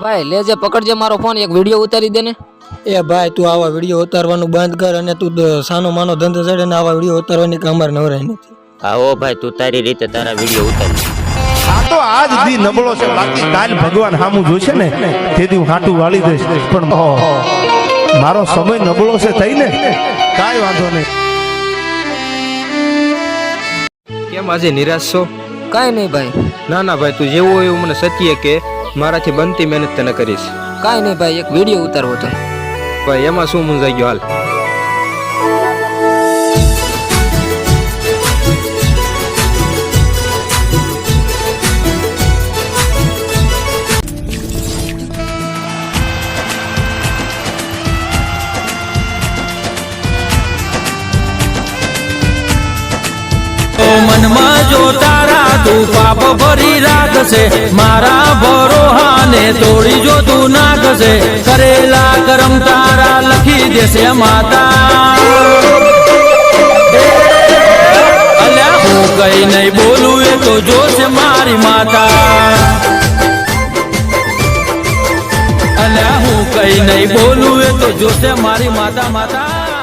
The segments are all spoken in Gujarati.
ભાઈ લેજે પકડજે મારો ફોન એક વીડિયો ઉતારી દે ને. એ ભાઈ તું આવા વીડિયો ઉતારવાનું બંધ કર અને તું સાનો માનો ધંધો ચડે ને આવા વીડિયો ઉતારવાની કમર નવરાય નથી. આવો ભાઈ તું તારી રીતે તારા વીડિયો ઉતાર આ તો આજ દી નબળો છે. બાકી કાલ ભગવાન હામું જોશે ને તેથી હું હાટું વાળી દઈશ. પણ મારો સમય નબળો છે થઈને કાઈ વાંધો નહીં. કેમ આજે નિરાશ છો? કાંઈ નહીં ભાઈ. ના ના ભાઈ તું જેવું હોય એવું મને સત્ય કે. મારાથી બનતી મહેનત તને કરીશ. કાંઈ નહીં ભાઈ એક વીડિયો ઉતારવો તો. ભાઈ એમાં શું મૂંઝાઈ ગયો હાલ? તું પાપ ભરી રાખશે મારા ભરોહાને તોડી જો તું નાખશે કરેલા કરમ તારા લખી દેશે માતા. અલ્યા, હું કઈ નહીં બોલું, એ તો જોશે મારી માતા. અલ્યા, હું કઈ નહીં બોલું, એ તો જોશે મારી માતા માતા.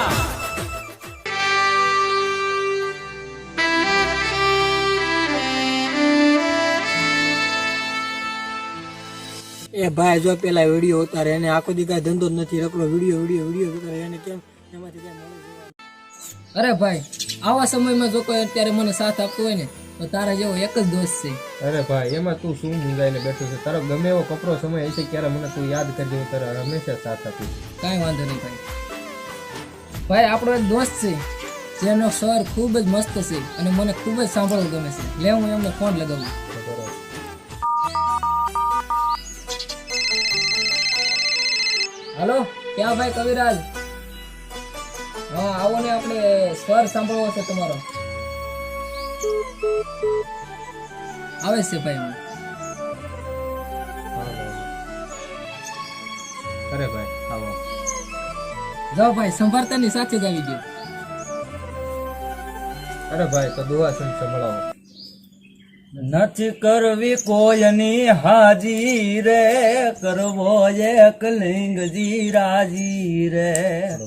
એ ભાઈ જો પેલા વીડિયો ઉતારે એને આખો દી કાંઈ ધંધો જ નથી રખડો વીડિયો વીડિયો વીડિયો ઉતારે એને કેમ એમાંથી કઈ અરે ભાઈ આવા સમયમાં જો કોઈ અત્યારે મને સાથ આપતો હોય ને તો તારા જેવો એક જ દોસ્ત છે. અરે ભાઈ એમાં તું શું મૂંઝાઈને બેઠો છે? તારો ગમે એવો કપરો સમય હશે ક્યારે મને તું યાદ કરજે હું તારા હંમેશા સાથ આપું કાંઈ વાંધો નહીં ભાઈ. ભાઈ આપણો એક દોસ્ત છે જેનો સ્વર ખૂબ જ મસ્ત છે અને મને ખૂબ જ સાંભળવું ગમે છે. લે હું એમને ફોન લગાવું. હાલો ક્યાં ભાઈ કવિરાજ? હા આવો ને આપણે સ્વર સાંભળવો છે તમારો. આવે છે ભાઈ અરે ભાઈ આવો. જાઓ ભાઈ સંભાળતાની સાથે જ આવી ગયો. અરે ભાઈ તો સંગ સંભળાવો. નથી કરવી કોયની હાજી રે. કરવો એકલિંગ રાજી રે.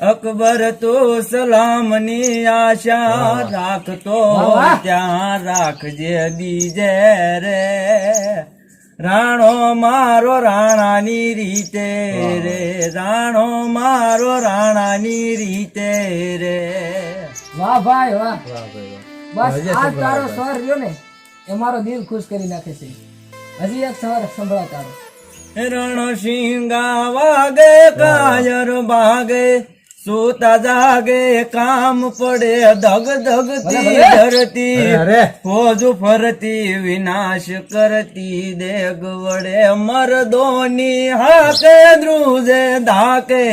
અકબર તો સલામની આશા રાખતો ત્યાં રાખજે બીજે રે. રાણો મારો રાણાની રીતે રે. રાણો મારો રાણાની રીતે રે. વાહ ભાઈ વાહ. વાહ ભાઈ વાહ. બસ આ તારો સ્વર રહ્યો ને. એ મારો દિલ ખુશ કરી નાખે છે. હજી એક સવાર સંભળા તારો રણશિંગા વાગે કાયર ભાગે સુતા જાગે કામ પડે ધગ ધગતી ધરતી ફોજ ફરતી વિનાશ કરતી દેગ વડે મરદોની હાકે ધ્રુજે ધાકે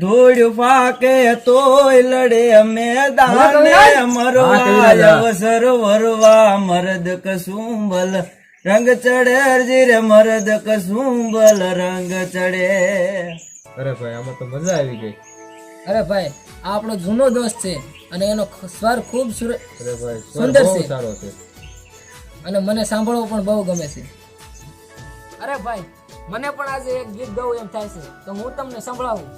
ધૂળ ફાકે તોય લડે મેદાને મરવા અવસર વરવા મરદ કસુંબલ. રંગ ચડે જીરે મરદ કસુંબલ રંગ ચડે. અરે ભાઈ આમાં તો મજા આવી ગઈ. અરે ભાઈ આ આપણો જૂનો દોસ્ત છે અને એનો સ્વર ખૂબ સુંદર છે. સારો છે. અને મને સાંભળવો પણ બહુ ગમે છે. અરે ભાઈ મને પણ આજે એક ગીત ગાવું એમ થાય છે. તો હું તમને સંભળાવું.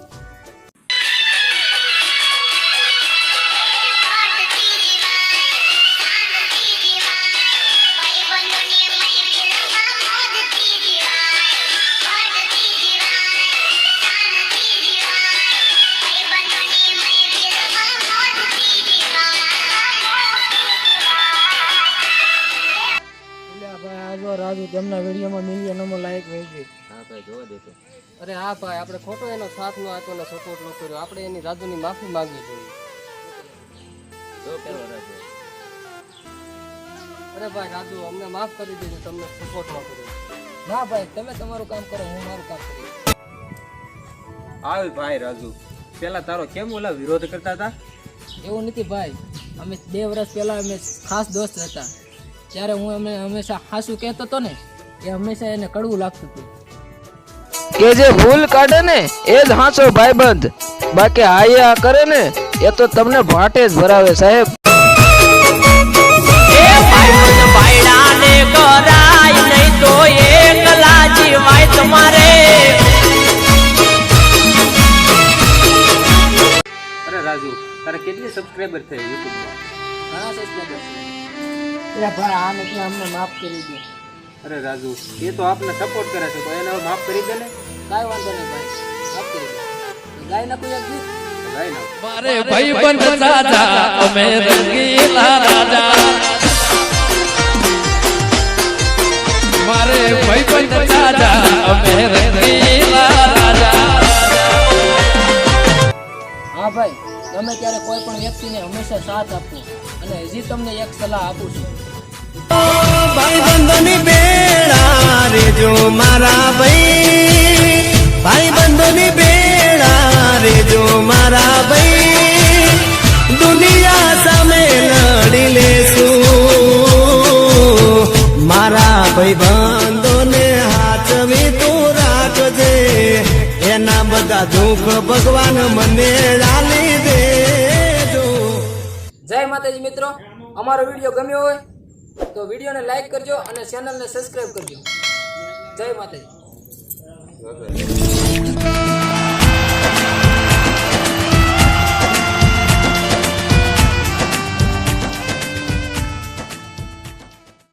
જો તેમના વિડીયોમાં મિલિયન નંબર લાયક હોય છે. હા ભાઈ જોવા દેતો અરે હા ભાઈ આપણે ખોટો એનો સાથ ન આપ્યો ને સપોર્ટ ન કર્યો. આપણે એની રાજુની માફી માંગવી જોઈએ. જો પેલો રાજો અરે ભાઈ રાજુ અમને માફ કરી દીધું તમને સપોર્ટ ન કર્યો. ના ભાઈ તમે તમારું કામ કરો હું મારું કામ કરીશ. આવ ભાઈ રાજુ. પેલા તારો કેમ ઓલા વિરોધ કરતા હતા? એવું નથી ભાઈ અમે બે વર્ષ પહેલા અમે ખાસ દોસ્ત હતા. ત્યારે હું અમે હંમેશા હાસું કહેતો હતો ને એ હંમેશા એને કડવું લાગતું હતું. કે જે ભૂલ કાઢે ને એ જ હાંચો ભાઈબંધ. બાકી આયા કરે ને એ તો તમને ભાટે જ ભરાવે સાહેબ. અરે રાજુ તારે કેટલી સબસ્ક્રાઈબર થઈ યુટ્યુબ છે એ ભાઈ આને કે અમને માફ કરી દો. અરે રાજુ એ તો આપને સપોર્ટ કરે છે તો એને હવે માફ કરી દે ને? કાંઈ વાંધો નહીં ભાઈ. માફ કરી દો. તો ગાય નાખું એક ગીત. તો ગાઈ નાખ. મારે ભાઈ બંધ સાજા અમે રંગીલા રાજા. મારે ભાઈ બંધ સાજા અમે રંગીલા રાજા. હા ભાઈ ગમે ત્યારે કોઈ પણ વ્યક્તિને હંમેશા સાથ આપવો. અને હજી તમને એક સલાહ આપું છું. ભાઈ બંધોની બેડા રેજો મારા ભાઈ. ભાઈ બંધોની બેડા રેજો મારા ભાઈ. દુનિયા સામે લડી લેશું. મારા ભાઈ બંધોને હાથવી તું રાખજે. એના બધા દુઃખ ભગવાન મને દેજો જય માતાજી મિત્રો. અમારો વીડિયો ગમ્યો હોય તો વિડીયોને લાઈક કરજો અને ચેનલને સબસ્ક્રાઈબ કરજો. જય માતાજી.